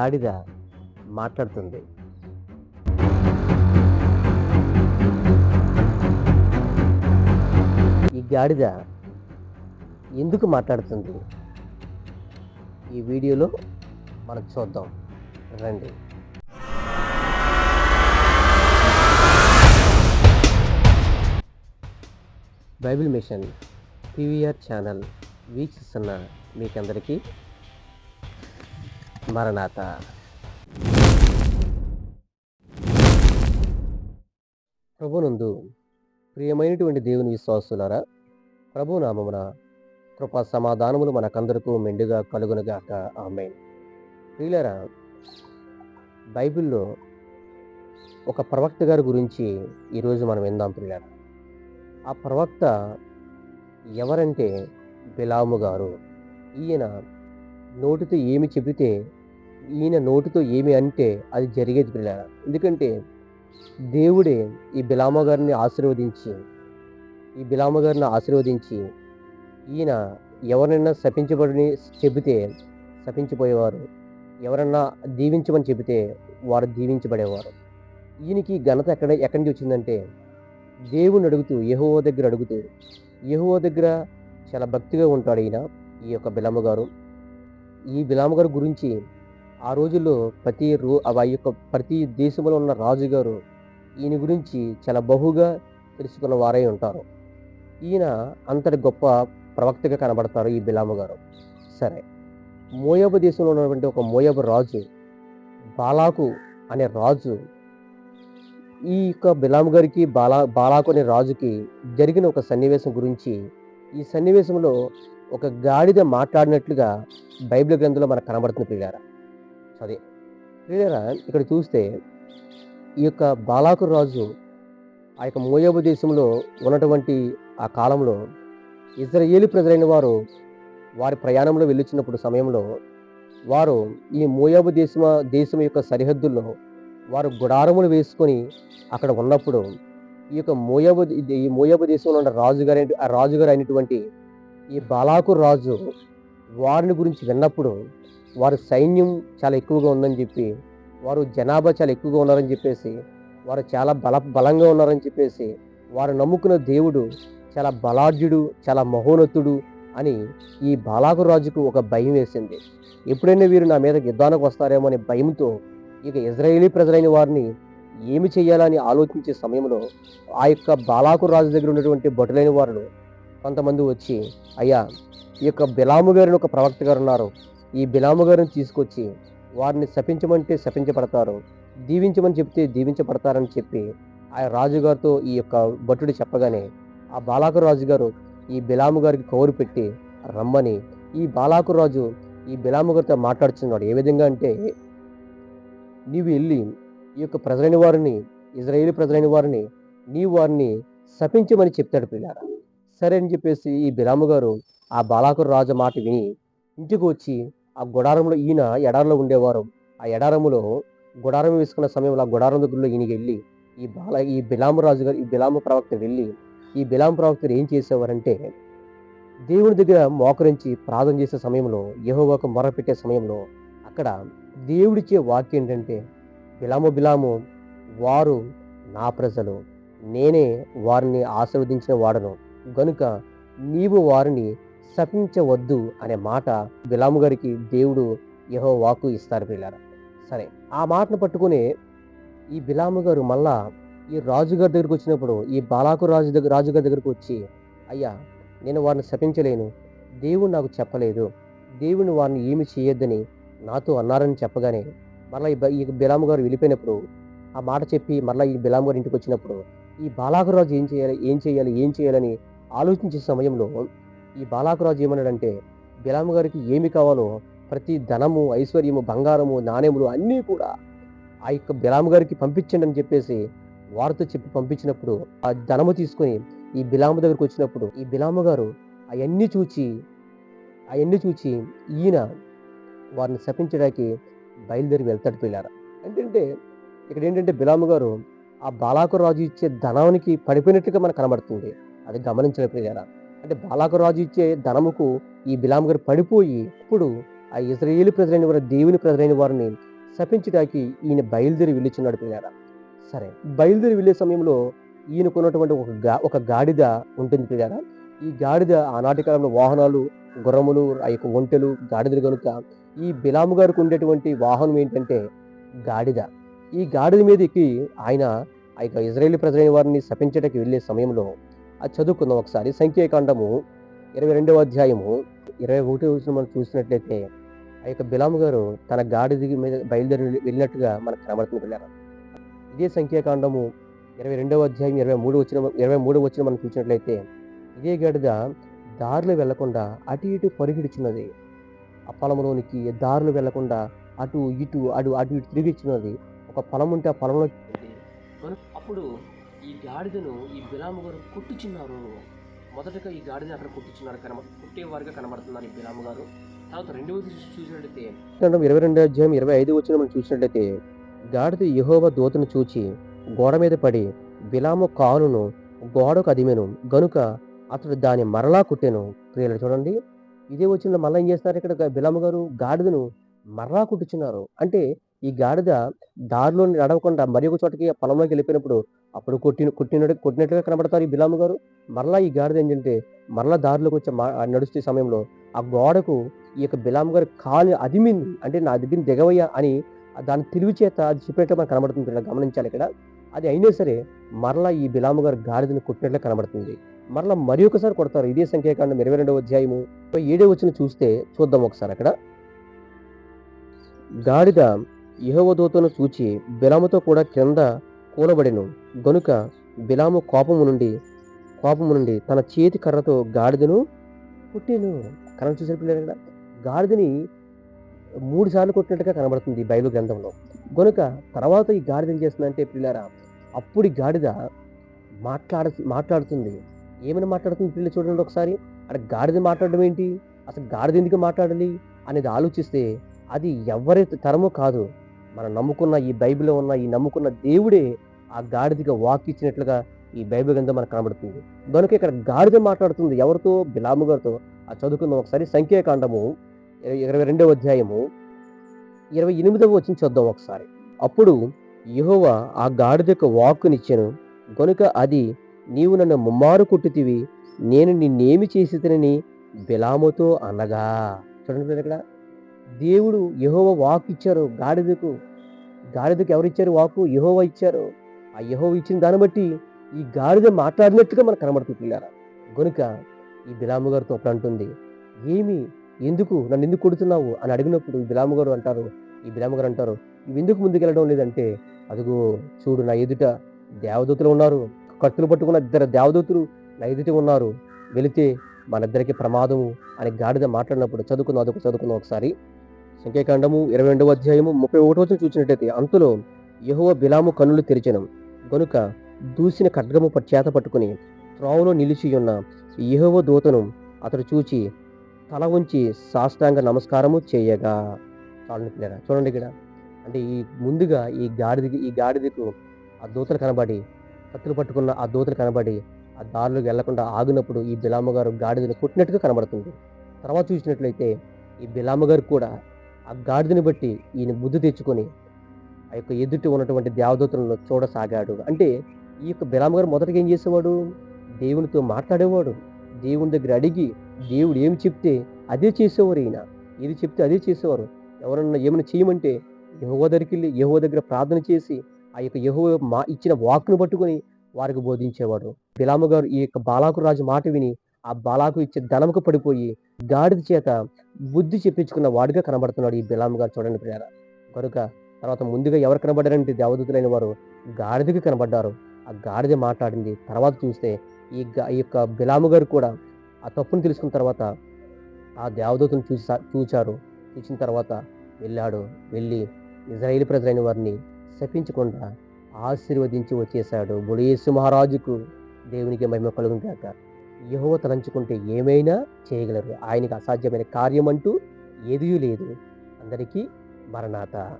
గాడిద మాట్లాడుతుంది. ఈ గాడిద ఎందుకు మాట్లాడుతుంది? ఈ వీడియోలో మనం చూద్దాం. రండి. బైబిల్ మిషన్ పీవీఆర్ ఛానల్ వీక్షిస్తున్న మీకందరికీ మరణాత ప్రభునందు ప్రియమైనటువంటి దేవుని విశ్వాసులారా ప్రభునామమున కృపా సమాధానములు మనకందరకు మెండుగా కలుగునుగాక. ఆమె ప్రియులరా బైబిల్లో ఒక ప్రవక్త గారి గురించి ఈరోజు మనం విందాం ప్రియులరా. ఆ ప్రవక్త ఎవరంటే బిలాము గారు. ఈయన నోటితో ఏమి చెబితే ఈయన నోటితో ఏమి అంటే అది జరిగేది పిల్లల. ఎందుకంటే దేవుడే ఈ బిలామ గారిని ఆశీర్వదించి ఈ బిలామ గారిని ఆశీర్వదించి ఈయన ఎవరైనా శపించబడిని చెబితే శపించిపోయేవారు. ఎవరన్నా దీవించమని చెబితే వారు దీవించబడేవారు. ఈయనకి ఘనత ఎక్కడ ఎక్కడి నుంచి వచ్చిందంటే దేవుని అడుగుతూ యహోవ దగ్గర అడుగుతూ యహోవ దగ్గర చాలా భక్తిగా ఉంటాడు ఈయన ఈ యొక్క బిలమ్మ గారు. ఈ బిలామ గారి గురించి ఆ రోజుల్లో ప్రతి రో ఆ యొక్క ప్రతి దేశంలో ఉన్న రాజుగారు ఈయన గురించి చాలా బహుగా తెలుసుకున్న వారై ఉంటారు. ఈయన అంతటి గొప్ప ప్రవక్తగా కనబడతారు ఈ బిలామ గారు. సరే మోయాబు దేశంలో ఉన్నటువంటి ఒక మోయాబు రాజు బాలాకు అనే రాజు ఈ యొక్క బిలాం గారికి బాలా బాలాకు అనే రాజుకి జరిగిన ఒక సన్నివేశం గురించి ఈ సన్నివేశంలో ఒక గాడిద మాట్లాడినట్లుగా బైబిల్ గ్రంథంలో మనకు కనబడుతుంది ప్రియారా అదే. ప్రియారా ఇక్కడ చూస్తే ఈ యొక్క బాలాకు రాజు ఆ యొక్క మోయాబు దేశంలో ఉన్నటువంటి ఆ కాలంలో ఇజ్రాయేలి ప్రజలైన వారు వారి ప్రయాణంలో వెళ్ళొచ్చినప్పుడు సమయంలో వారు ఈ మోయాబు దేశమ దేశం యొక్క సరిహద్దుల్లో వారు గుడారములు వేసుకొని అక్కడ ఉన్నప్పుడు ఈ యొక్క మోయాబు ఈ మోయాబు దేశంలో ఉన్న రాజుగారు ఆ రాజుగారు అయినటువంటి ఈ బాలాకు రాజు వారిని గురించి విన్నప్పుడు వారి సైన్యం చాలా ఎక్కువగా ఉందని చెప్పి వారు జనాభా చాలా ఎక్కువగా ఉన్నారని చెప్పేసి వారు చాలా బల బలంగా ఉన్నారని చెప్పేసి వారు నమ్ముకున్న దేవుడు చాలా బలాఢ్యుడు చాలా మహోన్నతుడు అని ఈ బాలాకు రాజుకు ఒక భయం వేసింది. ఎప్పుడైనా వీరు నా మీద యుద్ధానికి వస్తారేమో అనే భయంతో ఇక ఇజ్రాయేలీ ప్రజలైన వారిని ఏమి చేయాలని ఆలోచించే సమయంలో ఆ యొక్క బాలాకు రాజు దగ్గర ఉన్నటువంటి భటులైన వారు కొంతమంది వచ్చి అయ్యా ఈ యొక్క బిలాము గారిని ఒక ప్రవక్త గారు ఉన్నారు. ఈ బిలాము గారిని తీసుకొచ్చి వారిని శపించమంటే శపించబడతారు. దీవించమని చెప్తే దీవించబడతారని చెప్పి ఆ రాజుగారితో ఈ యొక్క భటుడు చెప్పగానే ఆ బాలాకు రాజు గారు ఈ బిలాము గారికి కౌరు పెట్టి రమ్మని. ఈ బాలాకు రాజు ఈ బిలాము గారితో మాట్లాడుతున్నాడు ఏ విధంగా అంటే నీవు వెళ్ళి ఈ యొక్క ప్రజలైన వారిని ఇజ్రాయేలీ ప్రజలైన వారిని నీవు వారిని శపించమని చెప్తాడు పిల్లారా సరే అని చెప్పేసి ఈ బిలాము గారు ఆ బాలాకురు రాజు మాట విని ఇంటికి వచ్చి ఆ గుడారంలో ఈయన ఎడారంలో ఉండేవారు. ఆ ఎడారములో గుడారం వేసుకున్న సమయంలో ఆ గుడారం దగ్గరలో ఈయన వెళ్ళి ఈ బాల ఈ బిలాము రాజు గారు ఈ బిలాము ప్రవక్త వెళ్ళి ఈ బిలాము ప్రవక్త ఏం చేసేవారంటే దేవుని దగ్గర మోకరించి ప్రార్థన చేసే సమయంలో యెహోవాకు మొరపెట్టే సమయంలో అక్కడ దేవుడిచ్చే వాక్యం ఏంటంటే బిలాము బిలాము వారు నా ప్రజలు నేనే వారిని ఆశీర్వదించిన వాడను. గనుక నీవు వారిని శపించవద్దు అనే మాట బిలాము గారికి దేవుడు యహో వాకు ఇస్తారు పిల్లారు. సరే ఆ మాటను పట్టుకుని ఈ బిలాము గారు మళ్ళా ఈ రాజుగారి దగ్గరకు వచ్చినప్పుడు ఈ బాలాకు రాజు దగ్గర రాజుగారి దగ్గరికి వచ్చి అయ్యా నేను వారిని శపించలేను. దేవుడు నాకు చెప్పలేదు. దేవుని వారిని ఏమి చేయొద్దని నాతో అన్నారని చెప్పగానే మరలా ఈ ఈ బిలాము గారు వెళ్ళిపోయినప్పుడు ఆ మాట చెప్పి మరలా ఈ బిలాము గారి ఇంటికి వచ్చినప్పుడు ఈ బాలాకురాజు ఏం చేయాలి ఏం చేయాలి ఏం చేయాలని ఆలోచించే సమయంలో ఈ బాలాకురాజు ఏమన్నాడంటే బిలాము గారికి ఏమి కావాలో ప్రతి ధనము ఐశ్వర్యము బంగారము నాణ్యములు అన్నీ కూడా ఆ యొక్క బిలాము గారికి పంపించండి అని చెప్పేసి వారితో చెప్పి పంపించినప్పుడు ఆ ధనము తీసుకొని ఈ బిలాము దగ్గరికి వచ్చినప్పుడు ఈ బిలాము గారు అవన్నీ చూచి అవన్నీ చూచి ఈయన వారిని శపించడానికి బయలుదేరి వెళ్తాడు పిల్లారా ఏంటంటే ఇక్కడ ఏంటంటే బిలాము గారు ఆ బాలాకురాజు ఇచ్చే ధనానికి పడిపోయినట్టుగా మనకు కనబడుతుంది. అది గమనించిన పిల్లారా అంటే బాలాకురాజు ఇచ్చే ధనముకు ఈ బిలాం గారు పడిపోయి ఇప్పుడు ఆ ఇజ్రాయేలీ ప్రజలైన వారు దేవుని ప్రజలైన వారిని శపించడానికి ఈయన బయలుదేరి వెళ్ళిచున్నాడు పిల్లారా సరే బయలుదేరి వెళ్ళే సమయంలో ఈయనకున్నటువంటి ఒక గా ఒక గాడిద ఉంటుంది పిల్లారా ఈ గాడిద ఆనాటి కాలంలో వాహనాలు గుర్రములు ఆ యొక్క ఒంటెలు గాడిదలు కనుక ఈ బిలాము గారికి ఉండేటువంటి వాహనం ఏంటంటే గాడిద. ఈ గాడిద మీదకి ఆయన ఆ యొక్క ఇజ్రాయేలీ ప్రజలైన వారిని శపించటకి వెళ్ళే సమయంలో అది చదువుకుందాం ఒకసారి. సంఖ్యాకాండము ఇరవై రెండవ అధ్యాయము ఇరవై ఒకటి వచ్చిన మనం చూసినట్లయితే ఆ యొక్క బిలాము గారు తన గాడిద మీద బయలుదేరి వెళ్ళినట్టుగా మనకు కనబడుతుంది వెళ్ళారు ఇదే సంఖ్యాకాండము ఇరవై రెండవ అధ్యాయం ఇరవై మూడు వచ్చిన ఇరవై మూడు వచ్చిన మనం చూసినట్లయితే ఇదే గాడిద దారిలో వెళ్ళకుండా అటు ఇటు పరిగెడుచున్నది. ఆ పొలంలోనికి దారులు వెళ్ళకుండా అటు ఇటు అటు అటు ఇటు తిరిగిచ్చినది ఒక పొలం ఉంటే ఆ పొలంలో అప్పుడు ఈ గాడిదను ఈ బిలాము గారు కుట్టుచున్నారు. మొదటగా ఈ గాడిదని అక్కడ కుట్టుచున్నారు కనబ కుట్టేవారుగా కనబడుతున్నారు ఈ బిలాము గారు. తర్వాత రెండవది చూసినట్లయితే ఇరవై రెండో అధ్యాయం ఇరవై ఐదు వచ్చిన మనం చూసినట్లయితే గాడిద యహోవ దూతను చూచి గోడ మీద పడి బిలాము కాలును గోడకు అదిమెను. గనుక అతడు దాన్ని మరలా కుట్టెను. ప్రియులు చూడండి ఇదే వచ్చిన మళ్ళీ ఏం చేస్తున్నారు ఇక్కడ బిలాము గారు గాడిదను మరలా కుట్టుచున్నారు. అంటే ఈ గాడిద దారిలో నడవకుండా మరి ఒక చోటకి పొలంలోకి వెళ్ళిపోయినప్పుడు అప్పుడు కొట్టిన కొట్టినట్టు కొట్టినట్టుగా కనబడతారు ఈ బిలాము గారు. మరలా ఈ గాడిద ఏంటంటే మరలా దారిలోకి వచ్చే నడుస్తే సమయంలో ఆ గోడకు ఈ యొక్క బిలాము గారు కాలు అదిమింది. అంటే నా దగ్గర దిగవయ్యా అని దాని తెలివి చేత అది చెప్పినట్టు మనకు కనబడుతుంది. గమనించాలి ఇక్కడ. అది అయినా సరే మరలా ఈ బిలాము గారు గాడిదని కొట్టినట్లు కనబడుతుంది. మరలా మరి ఒకసారి కొడతారు. ఇదే సంఖ్యాకాండం ఇరవై రెండవ అధ్యాయము ఏడే వచ్చిన చూస్తే చూద్దాం ఒకసారి అక్కడ. గాడిద యహోవదూతను చూచి బిలాముతో కూడా క్రింద కూలబడెను. గనుక బిలాము కోపము నుండి కోపము నుండి తన చేతి కర్రతో గాడిదను కొట్టేను. కరెంట్ చూసిన పిల్లలు కదా గాడిదని మూడు సార్లు కొట్టినట్టుగా కనబడుతుంది బయలు గ్రంథంలో. గనుక తర్వాత ఈ గాడిద ఏం చేస్తుందంటే పిల్లరా అప్పుడు గాడిద మాట్లాడ మాట్లాడుతుంది. ఏమైనా మాట్లాడుతుంది పిల్లలు చూడండి ఒకసారి. అక్కడ గాడిద మాట్లాడడం ఏంటి? అసలు గాడిద ఎందుకు మాట్లాడాలి? అనేది ఆలోచిస్తే అది ఎవరి తరమో కాదు. మనం నమ్ముకున్న ఈ బైబిల్లో ఉన్న ఈ నమ్ముకున్న దేవుడే ఆ గాడిదగా వాక్ ఇచ్చినట్లుగా ఈ బైబిల్ గ్రంథం మనకు కనబడుతుంది. కనుక ఇక్కడ గాడిద మాట్లాడుతుంది ఎవరితో? బిలాము గారితో. ఆ చదువుకుందాం ఒకసారి సంఖ్యాకాండము ఇరవై రెండవ అధ్యాయము ఇరవై ఎనిమిదవ వచ్చిన చూద్దాం ఒకసారి. అప్పుడు యహోవా ఆ గాడిదకు వాక్కునిచ్చాను. గనుక అది నీవు నన్ను ముమ్మారు కొట్టుతివి నేను నిన్నేమి చేసి తినని బిలాముతో అనగా చూడండి ఇక్కడ. దేవుడు యహోవ వాక్ ఇచ్చారు. గాడిదకు గాడిదకు ఎవరు ఇచ్చారు వాకు యహోవ ఇచ్చారు. ఆ యహోవ ఇచ్చిన దాన్ని బట్టి ఈ గాడిద మాట్లాడినట్టుగా మనకు కనబడుతుంది పిల్లారా. గనుక ఈ బిలాము గారితో అప్పుడు అంటుంది ఏమి? ఎందుకు? నన్ను ఎందుకు కొడుతున్నావు? అని అడిగినప్పుడు ఈ బిలాము గారు అంటారు ఈ బిలాము గారు అంటారు ఎందుకు ముందుకు వెళ్ళడం లేదంటే అదిగో చూడు నా ఎదుట దేవదూతలు ఉన్నారు. కత్తులు పట్టుకున్న ఇద్దరు దేవదూతులు నా ఎదుట ఉన్నారు. వెళితే మన ఇద్దరికి ప్రమాదము అని గాడిద మాట్లాడినప్పుడు చదువుకుందాం అదొక చదువుకుందాం ఒకసారి. సంఖ్యాకాండము ఇరవై రెండవ అధ్యాయము ముప్పై ఒకటో వచ్చిన చూసినట్టయితే అంతలో యహోవ బిలాము కన్నులు తెరిచను. గనుక దూసిన ఖడ్గము చేత పట్టుకుని త్రోవలో నిలిచి ఉన్న యహోవ దూతను అతడు చూచి తల ఉంచి సాష్టాంగ నమస్కారము చేయగా. చాలని చూడండి ఇక్కడ. అంటే ఈ ముందుగా ఈ గాడిది ఈ గాడిదకు ఆ దూతలు కనబడి కత్తులు పట్టుకున్న ఆ దూతలు కనబడి ఆ దారిలోకి వెళ్ళకుండా ఆగినప్పుడు ఈ బిలామ గారు గాడిదను కొట్టినట్టుగా కనబడుతుంది. తర్వాత చూసినట్లయితే ఈ బిలామ గారు కూడా ఆ గాడిదని బట్టి ఈయన బుద్ధి తెచ్చుకొని ఆ యొక్క ఎదుటి ఉన్నటువంటి దేవదూతలను చూడసాగాడు. అంటే ఈ యొక్క బిలామ గారు మొదటగా ఏం చేసేవాడు? దేవునితో మాట్లాడేవాడు. దేవుని దగ్గర అడిగి దేవుడు ఏమి చెప్తే అదే చేసేవారు ఈయన. ఏది చెప్తే అదే చేసేవారు. ఎవరన్నా ఏమైనా చేయమంటే యహో దగ్గరికి వెళ్ళి యహో దగ్గర ప్రార్థన చేసి ఆ యొక్క యహో మా ఇచ్చిన వాక్ను పట్టుకొని వారికి బోధించేవాడు. బిలాము గారు ఈ యొక్క బాలాకు రాజు మాట విని ఆ బాలాకు ఇచ్చే ధనముకు పడిపోయి గాడిద చేత బుద్ధి చెప్పించుకున్న వాడిగా కనబడుతున్నాడు ఈ బిలాము గారు చూడండి ప్రియార. కనుక తర్వాత ముందుగా ఎవరు కనబడ్డారంటే దేవదూతులైన వారు గాడిదకి కనబడ్డారు. ఆ గాడిద మాట్లాడింది. తర్వాత చూస్తే ఈ ఈ యొక్క బిలాము గారు కూడా ఆ తప్పును తెలుసుకున్న తర్వాత ఆ దేవదూతను చూసా చూచారు. చూసిన తర్వాత వెళ్ళాడు. వెళ్ళి ఇజ్రాయిల్ ప్రజలైన వారిని శపించకుండా ఆశీర్వదించి వచ్చేశాడు. బుడేసు మహారాజుకు దేవునికి మహిమ కలుగుగాక యహోవ తలంచుకుంటే ఏమైనా చేయగలరు. ఆయనకి అసాధ్యమైన కార్యం అంటూ ఏదీ లేదు. అందరికీ మరణాత.